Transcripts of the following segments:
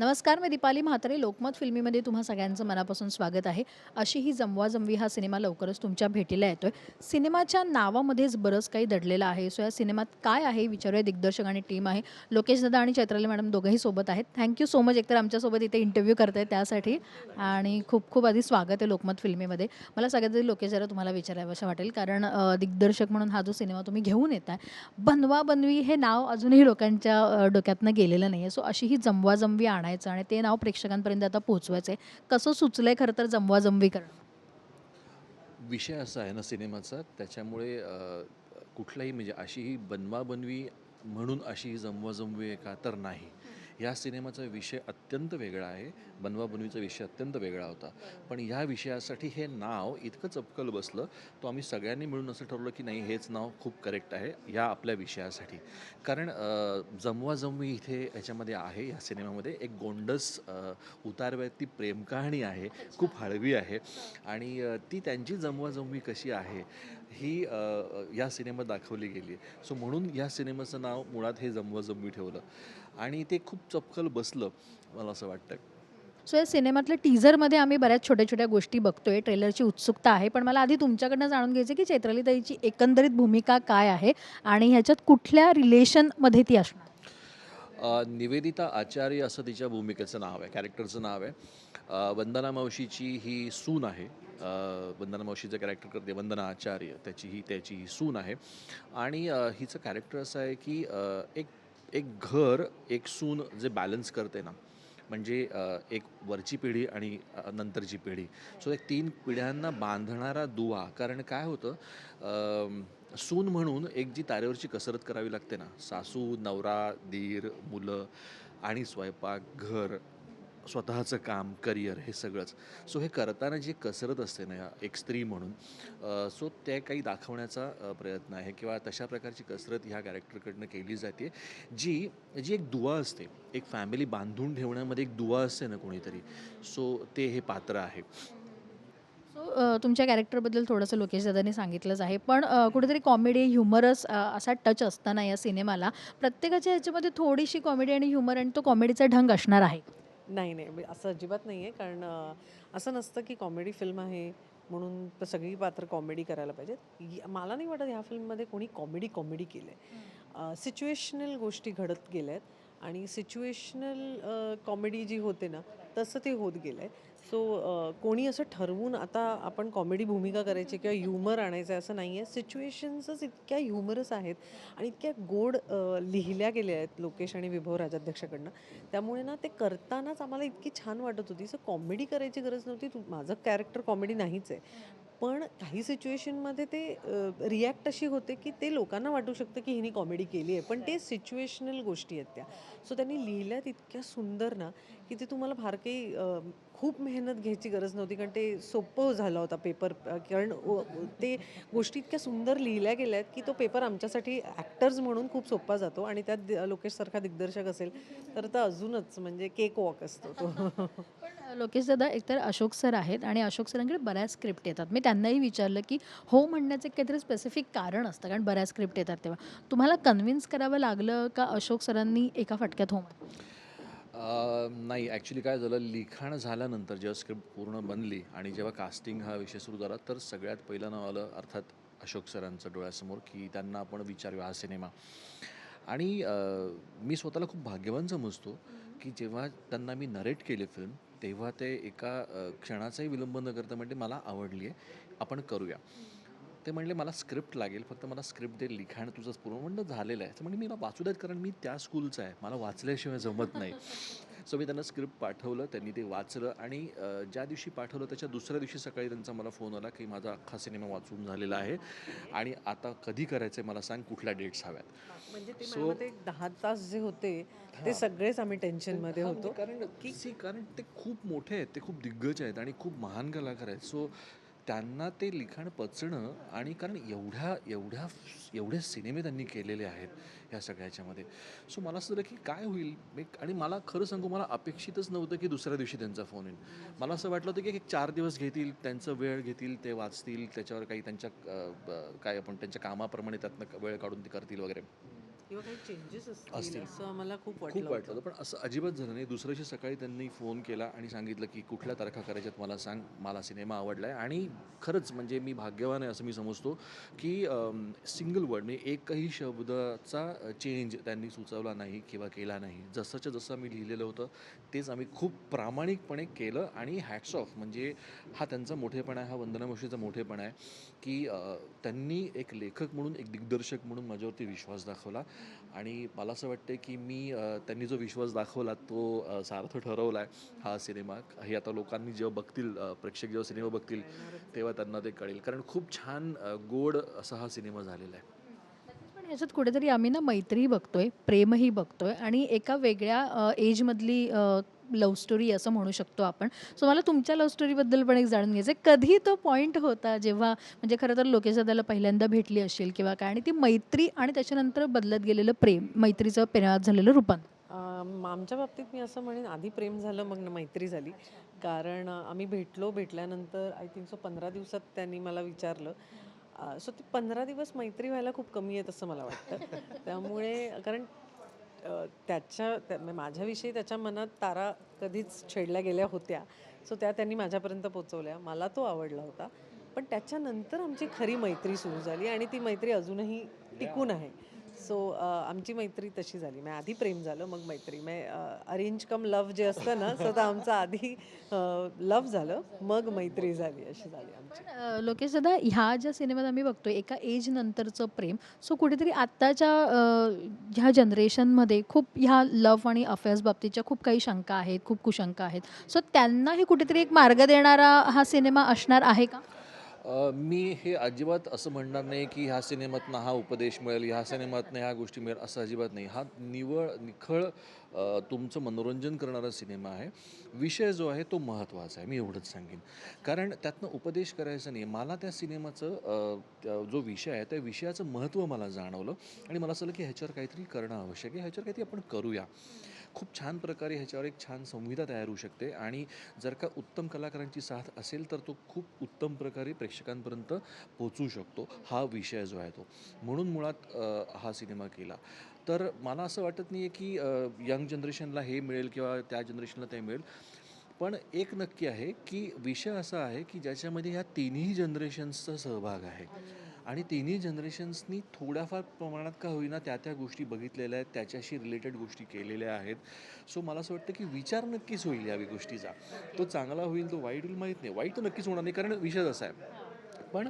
नमस्कार मी दीपाली म्हात्रे. लोकमत फिल्मीमध्ये तुम्हा सगळ्यांचं मनापासून स्वागत आहे. अशी ही जमवा जमवी हा सिनेमा लवकरच तुमच्या भेटीला येतोय. सिनेमाच्या नावामध्येच बरंच काही दडलेलं आहे. सो या सिनेमात काय आहे विचारूया. दिग्दर्शक आणि टीम आहे. लोकेश दादा आणि चैत्राली मॅडम दोघंही सोबत आहेत. थँक्यू सो मच एकतर आमच्यासोबत इथे इंटरव्ह्यू करताय त्यासाठी. आणि खूप खूप आधी स्वागत आहे लोकमत फिल्मीमध्ये. मला सगळ्यात आधी लोकेश जरा तुम्हाला विचारावं असं वाटेल. कारण दिग्दर्शक म्हणून हा जो सिनेमा तुम्ही घेऊन येत आहे बनवा बनवी हे नाव अजूनही लोकांच्या डोक्यातनं गेलेलं नाही आहे सो अशी ही जमवा जमवी आणायचं आणि ते नाव प्रेक्षकांपर्यंत आता पोहोचवायचं आहे कसं सुचलंय खरं तर जमवाजमवी करणं? विषय असा आहे ना सिनेमाचा त्याच्यामुळे कुठलाही म्हणजे अशी ही बनवाबनवी म्हणून अशी ही जमवाजमवी आहे का तर नाही. या सिनेमाचा विषय अत्यंत वेगळा आहे. बनवाबनवीचा विषय अत्यंत वेगळा होता. पण या विषयासाठी हे नाव इतकं चपकल बसलं. तो आम्ही सगळ्यांनी मिळून असं ठरवलं की नाही हेच नाव खूप करेक्ट आहे या आपल्या विषयासाठी. कारण जमवाजमवी इथे याच्यामध्ये आहे या सिनेमामध्ये एक गोंडस अ, उतारवरती प्रेमकहाणी आहे खूप हळवी आहे. आणि ती त्यांची जमवाजमवी कशी आहे? ही या सिनेमात दाखवली गेली आहे. सो म्हणून या सिनेमाचं नाव मुळात हे जमवाजमवी ठेवलं. आणि ते खूप चपकल बसलं मला असं वाटतं सो या सिनेमातल्या टीझरमध्ये आम्ही बऱ्याच छोट्या छोट्या गोष्टी बघतोय. ट्रेलरची उत्सुकता आहे पण मला आधी तुमच्याकडनं जाणून घ्यायचं की चैत्रालीताईची एकंदरीत भूमिका काय आहे आणि ह्याच्यात कुठल्या रिलेशनमध्ये ती असणार? निवेदिता आचार्य असं तिच्या भूमिकेचं नाव आहे कॅरेक्टरचं नाव आहे. वंदना मावशीची ही सून आहे. वंदना मावशीचं कॅरेक्टर करते वंदना आचार्य त्याची ही त्याची ही सून आहे. आणि हिचं कॅरेक्टर असं आहे की एक एक घर एक सून जे बॅलन्स करते ना म्हणजे एक वरची पिढी आणि नंतरची पिढी. सो एक तीन पिढ्यांना बांधणारा दुवा कारण काय होतं सून म्हणून एक जी तारेवरची कसरत करावी लागते ना सासू नवरा दीर मुलं आणि स्वयंपाक घर स्वतःचं काम करिअर हे सगळंच. सो हे करताना जी कसरत असते ना एक स्त्री म्हणून सो ते काही दाखवण्याचा प्रयत्न आहे किंवा तशा प्रकारची कसरत ह्या कॅरेक्टरकडनं केली जाते जी जी एक दुवा असते. एक फॅमिली बांधून ठेवण्यामध्ये एक दुवा असते ना कोणीतरी. सो ते हे पात्र आहे. सो तुमच्या कॅरेक्टरबद्दल थोडंसं लोकेश दादांनी सांगितलंच आहे पण कुठेतरी कॉमेडी ह्युमरस असा टच असताना या सिनेमाला प्रत्येकाच्या ह्याच्यामध्ये थोडीशी कॉमेडी आणि ह्युमर आणि तो कॉमेडीचा ढंग असणार आहे. नाही नाही. असं अजिबात नाही आहे कारण असं नसतं की कॉमेडी फिल्म आहे म्हणून प- सगळी पात्र कॉमेडी करायला पाहिजेत. मला नाही वाटत ह्या फिल्ममध्ये कोणी कॉमेडी कॉमेडी केलं आहे सिच्युएशनल गोष्टी घडत गेल्या आहेत आणि सिच्युएशनल कॉमेडी जी होते ना तसं ते होत गेलं आहे सो कोणी असं ठरवून आता आपण कॉमेडी भूमिका करायची किंवा ह्युमर आणायचं आहे असं नाही आहे सिच्युएशन्सच इतक्या ह्युमरस आहेत आणि इतक्या गोड लिहिल्या गेल्या आहेत लोकेश आणि विभव राजाध्यक्षाकडनं. त्यामुळे ना ते करतानाच आम्हाला इतकी छान वाटत होती. सो कॉमेडी करायची गरज नव्हती. तू माझं कॅरेक्टर कॉमेडी नाहीच आहे. पण काही सिच्युएशनमध्ये ते रिॲक्ट अशी होते की ते लोकांना वाटू शकतं की हिने कॉमेडी केली आहे. पण ते सिच्युएशनल गोष्टी आहेत त्या. सो त्यांनी लिहिल्यात इतक्या सुंदर ना की ते तुम्हाला फार काही खूप मेहनत घ्यायची गरज नव्हती. कारण ते सोपं झालं होता पेपर कारण ते गोष्टी इतक्या सुंदर लिहिल्या गेल्या आहेत की तो पेपर आमच्यासाठी ॲक्टर्स म्हणून खूप सोपा जातो आणि त्यात लोकेशसारखा दिग्दर्शक असेल तर तर अजूनच म्हणजे केक वॉक असतो तो. लोकेश दादा एकतर अशोक सर आहेत आणि अशोक सरांकडे बऱ्याच स्क्रिप्ट येतात. मी त्यांनाही विचारलं की हो म्हणण्याचं काहीतरी स्पेसिफिक कारण असतं कारण बऱ्याच स्क्रिप्ट येतात तेव्हा. तुम्हाला कन्व्हिन्स करावं लागलं का अशोक सरांनी एका फटक्यात हो नाही ॲक्च्युली काय झालं लिखाण झाल्यानंतर जेव्हा स्क्रिप्ट पूर्ण बनली आणि जेव्हा कास्टिंग हा विषय सुरू झाला तर सगळ्यात पहिलं नाव आलं अर्थात अशोक सरांचं डोळ्यासमोर की त्यांना आपण विचारूया हा सिनेमा. आणि मी स्वतःला खूप भाग्यवान समजतो की जेव्हा त्यांना मी नरेट केले फिल्म तेव्हा ते एका क्षणाचाही विलंब न करता म्हणजे मला आवडली आहे आपण करूया. ते म्हणले मला स्क्रिप्ट लागेल फक्त मला स्क्रिप्ट दे लिखाण तुझं पूर्ण. म्हणणं झालेलं आहे. म्हणजे मी मला वाचू देत कारण मी त्या स्कूलचा आहे मला वाचल्याशिवाय जमत नाही. सो मी त्यांना स्क्रिप्ट पाठवलं त्यांनी ते वाचलं आणि ज्या दिवशी पाठवलं त्याच्या दुसऱ्या दिवशी सकाळी त्यांचा मला फोन आला की माझा अख्खा सिनेमा वाचून झालेला आहे आणि आता कधी करायचं आहे मला सांग कुठल्या डेट्स हव्यात? म्हणजे एक दहा तास जे होते ते सगळेच आम्ही टेन्शनमध्ये होतो. कारण कारण ते खूप मोठे आहेत ते खूप दिग्गज आहेत आणि खूप महान कलाकार आहेत. सो त्यांना ते लिखाण पचणं आणि कारण एवढ्या एवढ्या एवढे सिनेमे त्यांनी केलेले आहेत ह्या सगळ्याच्यामध्ये. सो मला असं झालं की काय होईल? मी आणि मला खरं सांगू मला अपेक्षितच नव्हतं की दुसऱ्या दिवशी त्यांचा फोन येईल. मला असं वाटलं होतं की एक चार दिवस घेतील त्यांचं वेळ घेतील ते वाचतील त्याच्यावर काही त्यांच्या ब- काय आपण त्यांच्या कामाप्रमाणे त्यातनं वेळ काढून ते करतील वगैरे. किंवा काही चेंजेस असतील. असं आम्हाला खूप खूप वाटलं होतं. पण असं अजिबात झालं नाही. दुसऱ्या दिवशी सकाळी त्यांनी फोन केला आणि सांगितलं की कुठल्या तारखा करायच्यात मला सांग मला सिनेमा आवडला आहे आणि खरंच म्हणजे मी भाग्यवान आहे असं मी समजतो की सिंगल वर्ड म्हणजे एकही शब्दाचा चेंज त्यांनी सुचवला नाही किंवा केला नाही. जसंच्या जसं मी लिहिलेलं होतं तेच आम्ही खूप प्रामाणिकपणे केलं. आणि हॅट्स ऑफ म्हणजे हा त्यांचा मोठेपणा आहे हा वंदना मोशीचा मोठेपणा आहे की त्यांनी एक लेखक म्हणून एक दिग्दर्शक म्हणून माझ्यावरती विश्वास दाखवला. आणि मला असं वाटतं की मी त्यांनी जो विश्वास दाखवला तो सार्थ ठरवला आहे हा सिनेमा. हे आता लोकांनी जेव्हा बघतील प्रेक्षक जेव्हा सिनेमा बघतील तेव्हा त्यांना ते कळेल. कारण खूप छान गोड असा हा सिनेमा झालेला आहे. याच्यात कुठेतरी आम्ही ना मैत्रीही बघतोय प्रेमही बघतोय आणि एका वेगळ्या एजमधली लव्ह स्टोरी असं म्हणू शकतो आपण. सो मला तुमच्या लव्ह स्टोरीबद्दल पण एक जाणून घ्यायचं आहे कधी तो पॉईंट होता जेव्हा म्हणजे खरं तर लोकेशा त्याला पहिल्यांदा भेटली असेल किंवा काय आणि ती मैत्री आणि त्याच्यानंतर बदलत गेलेलं प्रेम मैत्रीचं प्रेमात झालेलं रूपांतर. आमच्या बाबतीत मी असं म्हणेन आधी प्रेम झालं मग मैत्री झाली. कारण आम्ही भेटलो भेटल्यानंतर आय थिंक सो पंधरा दिवसात त्यांनी मला विचारलं. सो ती पंधरा दिवस मैत्री व्हायला खूप कमी आहेत असं मला वाटतं. त्यामुळे कारण त्याच्या त्या- माझ्याविषयी त्याच्या मनात तारा कधीच छेडल्या गेल्या होत्या. सो त्या त्यांनी माझ्यापर्यंत पोचवल्या. मला तो आवडला होता. पण त्याच्यानंतर आमची खरी मैत्री सुरू झाली आणि ती मैत्री अजूनही टिकून आहे. सो आमची मैत्री तशी झाली. मग आधी प्रेम झालं मग मैत्री. मग अरेंज कम लव जे असतं ना सो तर आमचं आधी लव झालं मग मैत्री झाली अशी झाली आमची. पण लोकेश दादा ह्या ज्या सिनेमात आम्ही बघतोय एका एज नंतरचं प्रेम सो कुठेतरी आत्ताच्या ह्या जनरेशनमध्ये खूप ह्या लव्ह आणि अफेअर्स बाबतीच्या खूप काही शंका आहेत खूप कुशंका आहेत. सो त्यांनाही कुठेतरी एक मार्ग देणारा हा सिनेमा असणार आहे का? मी हे अजिबात असं म्हणणार नाही की ह्या सिनेमातनं हा उपदेश मिळेल ह्या सिनेमातनं ह्या गोष्टी मिळेल असं अजिबात नाही. हा निवळ निखळ तुमचं मनोरंजन करणारा सिनेमा आहे. विषय जो आहे तो महत्त्वाचा आहे. मी एवढंच सांगेन. कारण त्यातनं उपदेश करायचा नाही. मला त्या सिनेमाचं जो विषय आहे त्या विषयाचं महत्त्व मला जाणवलं आणि मला असं आलं की ह्याच्यावर काहीतरी करणं आवश्यक आहे. ह्याच्यावर काहीतरी आपण करूया. खूप छान प्रकारे ह्याच्यावर एक छान संहिता तयार होऊ शकते आणि जर का उत्तम कलाकारांची साथ असेल तर तो खूप उत्तम प्रकारे प्रेक्षकांपर्यंत पोचू शकतो. हा विषय जो आहे तो. म्हणून मुळात हा सिनेमा केला. तर मला असं वाटत नाही आहे की यंग जनरेशनला हे मिळेल किंवा त्या जनरेशनला ते मिळेल. पण एक नक्की आहे की विषय असा आहे की ज्याच्यामध्ये ह्या तिन्ही जनरेशन्सचा सहभाग आहे. आणि तिन्ही जनरेशन्सनी थोड्याफार प्रमाणात का होईना त्या त्या गोष्टी बघितलेल्या आहेत त्याच्याशी रिलेटेड गोष्टी केलेल्या आहेत. सो मला असं वाटतं की विचार नक्कीच होईल या गोष्टीचा. तो चांगला होईल तो वाईट होईल माहीत नाही. वाईट तर नक्कीच होणार नाही कारण विषय असा आहे. पण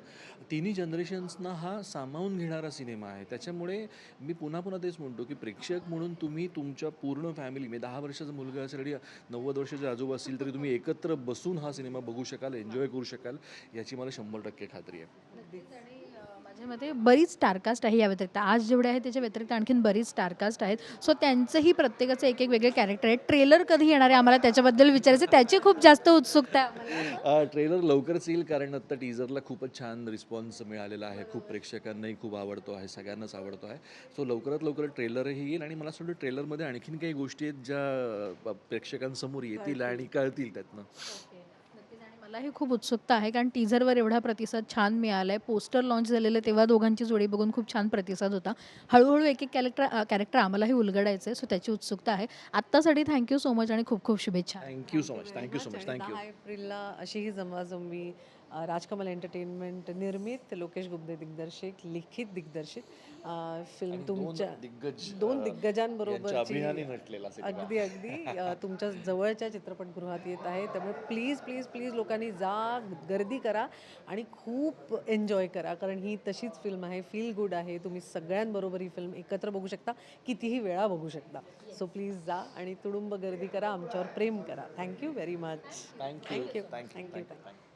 तिन्ही जनरेशन्सना हा सामावून घेणारा सिनेमा आहे. त्याच्यामुळे मी पुन्हा पुन्हा तेच म्हणतो की प्रेक्षक म्हणून तुम्ही तुमच्या पूर्ण फॅमिली म्हणजे दहा वर्षाचा मुलगा असेल आणि नव्वद वर्षाचे आजोबा असतील तरी तुम्ही एकत्र बसून हा सिनेमा बघू शकाल एन्जॉय करू शकाल याची मला शंभर टक्के खात्री आहे. आणि अ, माझ्या मते बरीच स्टारकास्ट आहे या व्यतिरिक्त. आज जेवढे आहेत त्याच्या व्यतिरिक्त आणखीन बरीच स्टारकास्ट आहेत. सो त्यांचंही प्रत्येकाचं एक एक वेगळे कॅरेक्टर आहे ट्रेलर कधी येणार आहे आम्हाला त्याच्याबद्दल विचारायचं आहे. त्याची खूप जास्त उत्सुकता आहे. ट्रेलर लवकरच येईल कारण आता टीजरला खूपच छान रिस्पॉन्स मिळालेला आहे. खूप प्रेक्षकांनाही खूप आवडतो आहे. सगळ्यांनाच आवडतो आहे. सो लवकरात लवकर ट्रेलरही येईल आणि मला असं वाटतं ट्रेलरमध्ये आणखीन काही गोष्टी आहेत ज्या प्रेक्षकांसमोर येतील आणि कळतील त्यातनं. मलाही खूप उत्सुकता आहे कारण टीझरवर एवढा प्रतिसाद छान मिळाला आहे पोस्टर लॉन्च झालेलं तेव्हा दोघांची जोडी बघून खूप छान प्रतिसाद होता. हळूहळू एक एक कॅरेक्टर कॅरेक्टर आम्हालाही उलगडायचं आहे सो त्याची उत्सुकता आहे. आत्तासाठी थँक्यू सो मच आणि खूप खूप शुभेच्छा. Thank you so much thank you so much thank you दहा एप्रिलला अशी ही जमवाजमवी राजकमल एंटरटेनमेंट निर्मित लोकेश गुप्ते दिग्दर्शित लिखित दिग्दर्शित. फिल्म तुमच्या दिग्गज दोन सिनेमा. अगदी अगदी. तुमच्या जवळच्या चित्रपटगृहात येत आहे. त्यामुळे प्लीज प्लीज प्लीज लोकांनी जा गर्दी करा आणि खूप एन्जॉय करा. कारण ही तशीच फिल्म आहे. फील गुड आहे. तुम्ही सगळ्यांबरोबर ही फिल्म एकत्र बघू शकता. कितीही वेळा बघू शकता. सो प्लीज जा आणि तुडुंब गर्दी करा. आमच्यावर प्रेम करा. Thank you very much thank you thank you thank you thank you